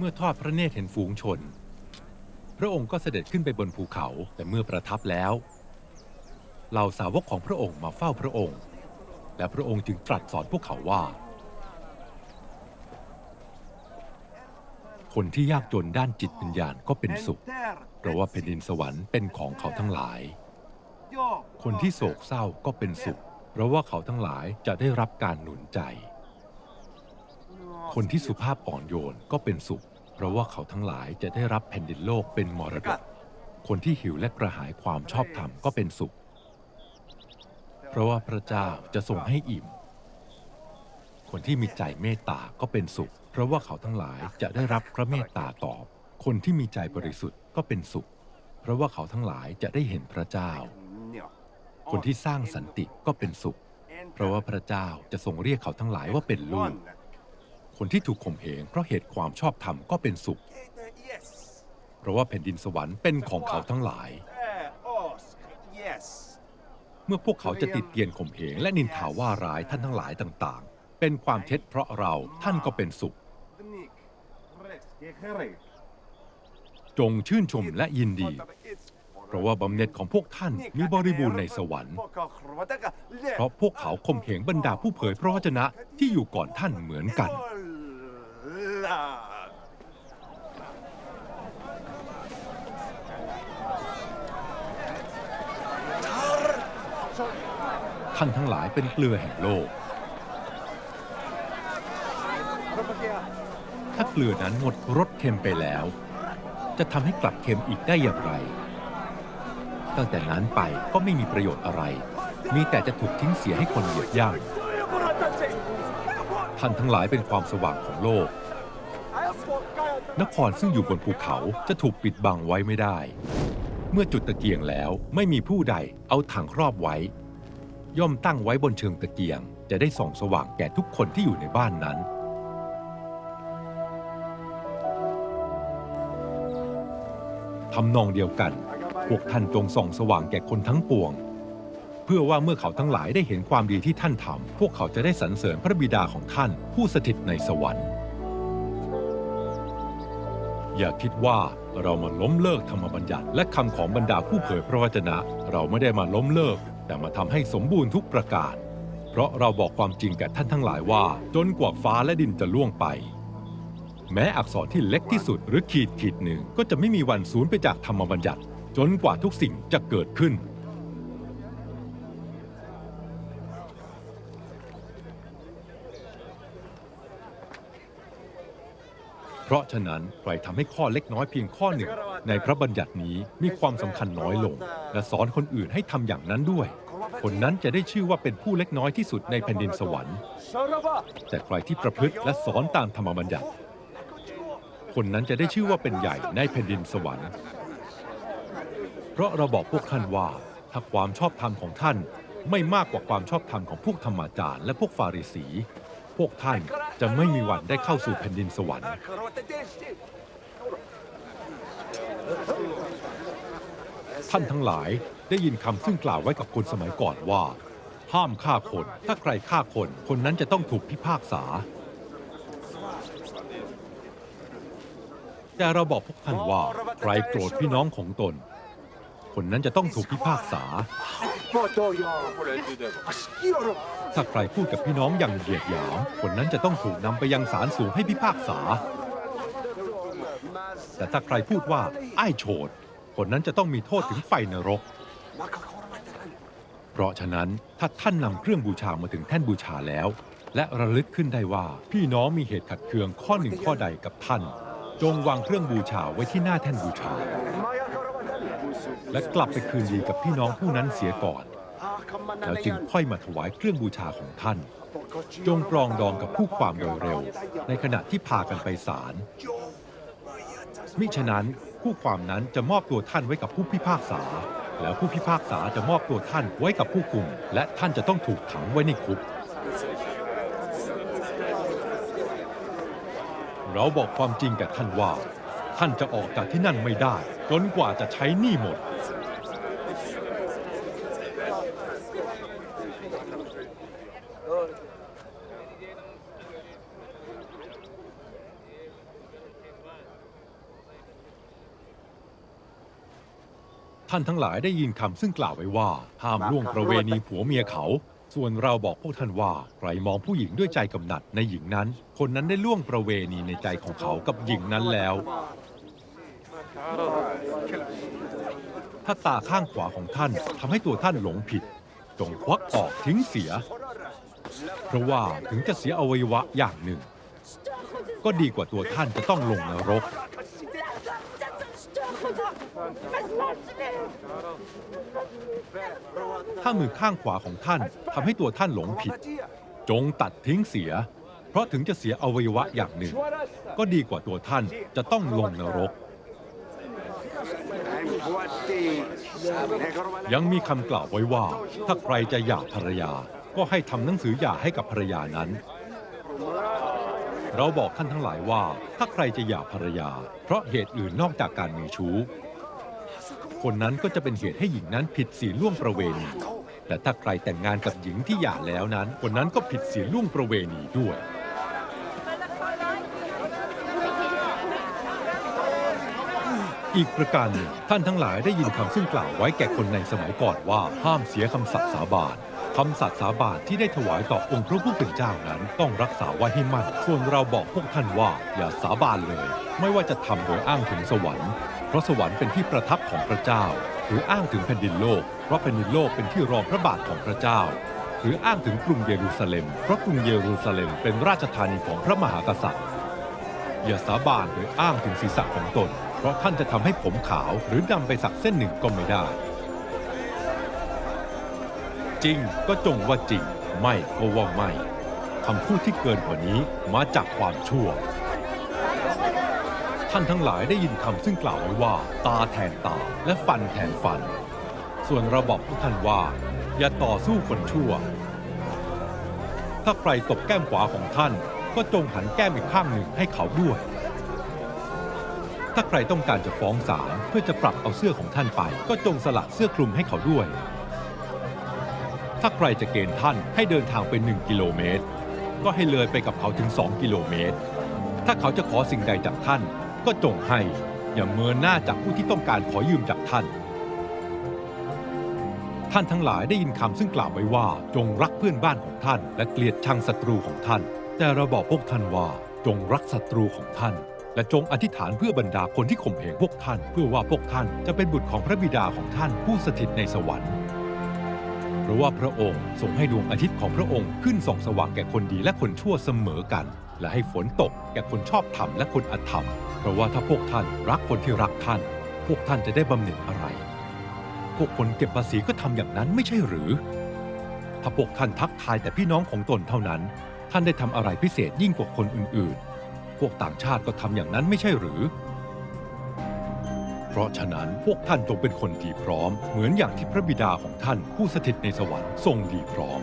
เมื่อทอดพระเนตรเห็นฝูงชน พระองค์ก็เสด็จขึ้นไปบนภูเขาแต่เมื่อประทับแล้วเหล่าสาวกของพระองค์มาเฝ้าพระองค์ และพระองค์จึงตรัสสอนพวกเขาว่า คนที่ยากจนด้านจิตวิญญาณก็เป็นสุข เพราะว่าแผ่นดินสวรรค์เป็นของเขาทั้งหลาย คนที่โศกเศร้าก็เป็นสุข เพราะว่าเขาทั้งหลายจะได้รับการหนุนใจ คนที่สุภาพอ่อนโยนก็เป็นสุข เพราะว่าเขาทั้งหลายจะได้รับแผ่นดินโลกเป็นมรดก คนที่หิวและกระหายความชอบธรรมก็เป็นสุข เพราะว่าพระเจ้าจะทรงให้อิ่ม คนที่มีใจเมตตาก็เป็นสุข เพราะว่าเขาทั้งหลายจะได้รับพระเมตตาตอบ คนที่มีใจบริสุทธิ์ก็เป็นสุข เพราะว่าเขาทั้งหลายจะได้เห็นพระเจ้า คนที่สร้างสันติก็เป็นสุข เพราะว่าพระเจ้าจะทรงเรียกเขาทั้งหลายว่าเป็นลูก คนที่ถูกข่มเหงเพราะเหตุความชอบธรรมก็เป็นสุข เพราะว่าแผ่นดินสวรรค์เป็นของเขาทั้งหลาย เมื่อพวกเขาจะติดเตียนข่มเหงและนินทาว่าร้ายท่านทั้งหลายต่างๆ เป็นความเท็จเพราะเราท่านก็เป็นสุข จงชื่นชมและยินดี เพราะว่าบำเหน็จของพวกท่านมีบริบูรณ์ในสวรรค์ เพราะพวกเขาข่มเหงบรรดาผู้เผยพระวจนะที่อยู่ก่อนท่านเหมือนกัน ท่านทั้งหลายเป็นเกลือแห่งโลก ถ้าเกลือนั้นหมดรสเค็มไปแล้ว จะทำให้กลับเค็มอีกได้อย่างไร ตั้งแต่นั้นไปก็ไม่มีประโยชน์อะไร มีแต่จะถูกทิ้งเสียให้คนเหยียดย่ำ ท่านทั้งหลายเป็นความสว่างของโลก นครซึ่งอยู่บนภูเขาจะถูกปิดบังไว้ไม่ได้ เมื่อจุดตะเกียงแล้วไม่มีผู้ใดเอาถังครอบไว้ ย่อมตั้งไว้บนเชิงตะเกียง จะได้ส่องสว่างแก่ทุกคนที่อยู่ในบ้านนั้น ทำนองเดียวกัน พวกท่านจงส่องสว่างแก่คนทั้งปวง เพื่อว่าเมื่อเขาทั้งหลายได้เห็นความดีที่ท่านทำพวกเขาจะได้สรรเสริญพระบิดาของท่านผู้สถิตในสวรรค์ อย่าคิดว่าเรามาล้มเลิกธรรมบัญญัติ และคำของบรรดาผู้เผยพระวจนะ เราไม่ได้มาล้มเลิก แต่มาทำให้สมบูรณ์ทุกประการ เพราะเราบอกความจริงแก่ท่านทั้งหลายว่า จนกว่าฟ้าและดินจะล่วงไป แม้อักษรที่เล็กที่สุดหรือขีดขีดหนึ่งก็จะไม่มีวันสูญไปจากธรรมบัญญัติ จนกว่าทุกสิ่งจะเกิดขึ้น เพราะฉะนั้นใครทำให้ข้อเล็กน้อยเพียงข้อหนึ่ง ในพระบัญญัตินี้มีความสำคัญน้อยลง และสอนคนอื่นให้ทำอย่างนั้นด้วย คนนั้นจะได้ชื่อว่าเป็นผู้เล็กน้อยที่สุดในแผ่นดินสวรรค์ แต่ใครที่ประพฤติและสอนตามธรรมบัญญัติ คนนั้นจะได้ชื่อว่าเป็นใหญ่ในแผ่นดินสวรรค์ เพราะเราบอกพวกท่านว่าถ้าความชอบธรรมของท่านไม่มากกว่าความชอบธรรมของพวกธรรมาจารย์และพวกฟาริสี พวกท่านจะไม่มีวันได้เข้าสู่แผ่นดินสวรรค์ ท่านทั้งหลายได้ยินคำซึ่งกล่าวไว้กับคนสมัยก่อนว่า ห้ามฆ่าคน ถ้าใครฆ่าคน คนนั้นจะต้องถูกพิพากษา แต่เราบอกพวกท่านว่า ใครโกรธพี่น้องของตน คนนั้นจะต้องถูกพิพากษา ถ้าใครพูดกับพี่น้องอย่างเหยียดหยามคนนั้นจะต้องถูกนำไปยังศาลสูงให้พิพากษา แต่ถ้าใครพูดว่าไอ้ายโฉดคนนั้นจะต้องมีโทษถึงไฟนรก เพราะฉะนั้นถ้าท่านนำเครื่องบูชามาถึงแท่นบูชาแล้ว และระลึกขึ้นได้ว่าพี่น้องมีเหตุขัดเคืองข้อหนึ่งข้อใดกับท่าน จงวางเครื่องบูชาไว้ที่หน้าแท่นบูชา และกลับไปคืนดีกับพี่น้องผู้นั้นเสียก่อน แล้วจึงค่อยมาถวายเครื่องบูชาของท่าน จงปรองดองกับผู้ความโดยเร็ว ในขณะที่พากันไปศาลมิฉะนั้นผู้ความนั้นจะมอบตัวท่านไว้กับผู้พิพากษา แล้วผู้พิพากษาจะมอบตัวท่านไว้กับผู้คุม และท่านจะต้องถูกขังไว้ในคุก เราบอกความจริงแก่ท่านว่า ท่านจะออกจากที่นั่นไม่ได้ จนกว่าจะใช้หนี้หมด ท่านทั้งหลายได้ยินคำซึ่งกล่าวไว้ว่า ห้ามล่วงประเวณีผัวเมียเขา ส่วนเราบอกพวกท่านว่า ใครมองผู้หญิงด้วยใจกำหนัดในหญิงนั้น คนนั้นได้ล่วงประเวณีในใจของเขากับหญิงนั้นแล้ว ถ้าตาข้างขวาของท่านทำให้ตัวท่านหลงผิด จงควักออกทิ้งเสีย เพราะว่าถึงจะเสียอวัยวะอย่างหนึ่ง ก็ดีกว่าตัวท่านจะต้องลงนรก ถ้ามือข้างขวาของท่านทำให้ตัวท่านหลงผิด จงตัดทิ้งเสีย เพราะถึงจะเสียอวัยวะอย่างหนึ่ง ก็ดีกว่าตัวท่านจะต้องลงนรก ยังมีคำกล่าวไว้ว่า ถ้าใครจะหย่าภรรยา ก็ให้ทำหนังสือหย่าให้กับภรรยานั้น เราบอกท่านทั้งหลายว่า ถ้าใครจะหย่าภรรยา เพราะเหตุอื่นนอกจากการมีชู้ คนนั้นก็จะเป็นเหตุให้หญิงนั้นผิดศีลล่วงประเวณี และถ้าใครแต่งงานกับหญิงที่หย่าแล้วนั้น คนนั้นก็ผิดศีลล่วงประเวณีด้วย อีกประการหนึ่งท่านทั้งหลายได้ยินคำซึ่งกล่าวไว้แก่คนในสมัยก่อนว่าห้ามเสียคำสัตย์สาบาน คำสัตย์สาบานที่ได้ถวายต่อองค์พระผู้เป็นเจ้านั้นต้องรักษาไว้ให้มั่น ส่วนเราบอกพวกท่านว่าอย่าสาบานเลย ไม่ว่าจะทำโดยอ้างถึงสวรรค์ เพราะสวรรค์เป็นที่ประทับของพระเจ้า หรืออ้างถึงแผ่นดินโลก เพราะแผ่นดินโลกเป็นที่รองพระบาทของพระเจ้า หรืออ้างถึงกรุงเยรูซาเล็ม เพราะกรุงเยรูซาเล็มเป็นราชธานีของพระมหากษัตริย์ อย่าสาบานโดยอ้างถึงศีรษะของตน เพราะท่านจะทำให้ผมขาวหรือดำไปสักเส้นหนึ่งก็ไม่ได้ จริงก็จงว่าจริง ไม่ก็ว่าไม่คำพูดที่เกินกว่านี้มาจากความชั่ว ท่านทั้งหลายได้ยินคำซึ่งกล่าวไว้ว่า ตาแทนตาและฟันแทนฟัน ส่วนเราบอกพวกท่านว่า อย่าต่อสู้คนชั่ว ถ้าใครตบแก้มขวาของท่าน ก็จงหันแก้มอีกข้างหนึ่งให้เขาด้วย ถ้าใครต้องการจะฟ้องศาลเพื่อจะปรับเอาเสื้อของท่านไป ก็จงสละเสื้อคลุมให้เขาด้วย ถ้าใครจะเกณฑ์ท่านให้เดินทางไปหนึ่งกิโลเมตร ก็ให้เลยไปกับเขาถึง 2 กิโลเมตร ถ้าเขาจะขอสิ่งใดจากท่าน ก็จงให้ อย่าเมินหน้าจากผู้ที่ต้องการขอยืมจากท่าน ท่านทั้งหลายได้ยินคำซึ่งกล่าวไว้ว่า จงรักเพื่อนบ้านของท่าน และเกลียดชังศัตรูของท่าน แต่เราบอกพวกท่านว่าจงรักศัตรูของท่าน และจงอธิษฐานเพื่อบรรดาคนที่ข่มเหงพวกท่าน เพื่อว่าพวกท่านจะเป็นบุตรของพระบิดาของท่านผู้สถิตในสวรรค์ ราะว่าพระองค์ทรงให้ดวงอาทิตย์ของพระองค์ขึ้นส่องสว่างแก่คนดีและคนชั่วเสมอกัน และให้ฝนตกแก่คนชอบธรรมและคนอธรรม เพราะว่าถ้าพวกท่านรักคนที่รักท่าน พวกท่านจะได้บำเหน็จอะไร พวกคนเก็บภาษีก็ทำอย่างนั้นไม่ใช่หรือ ถ้าพวกท่านทักทายแต่พี่น้องของตนเท่านั้น ท่านได้ทำอะไรพิเศษยิ่งกว่าคนอื่นๆ พวกต่างชาติก็ทำอย่างนั้นไม่ใช่หรือ ราะฉะนั้นพวกท่านจงเป็นคนดีพร้อม เหมือนอย่างที่พระบิดาของท่านผู้สถิตในสวรรค์ทรงดีพร้อม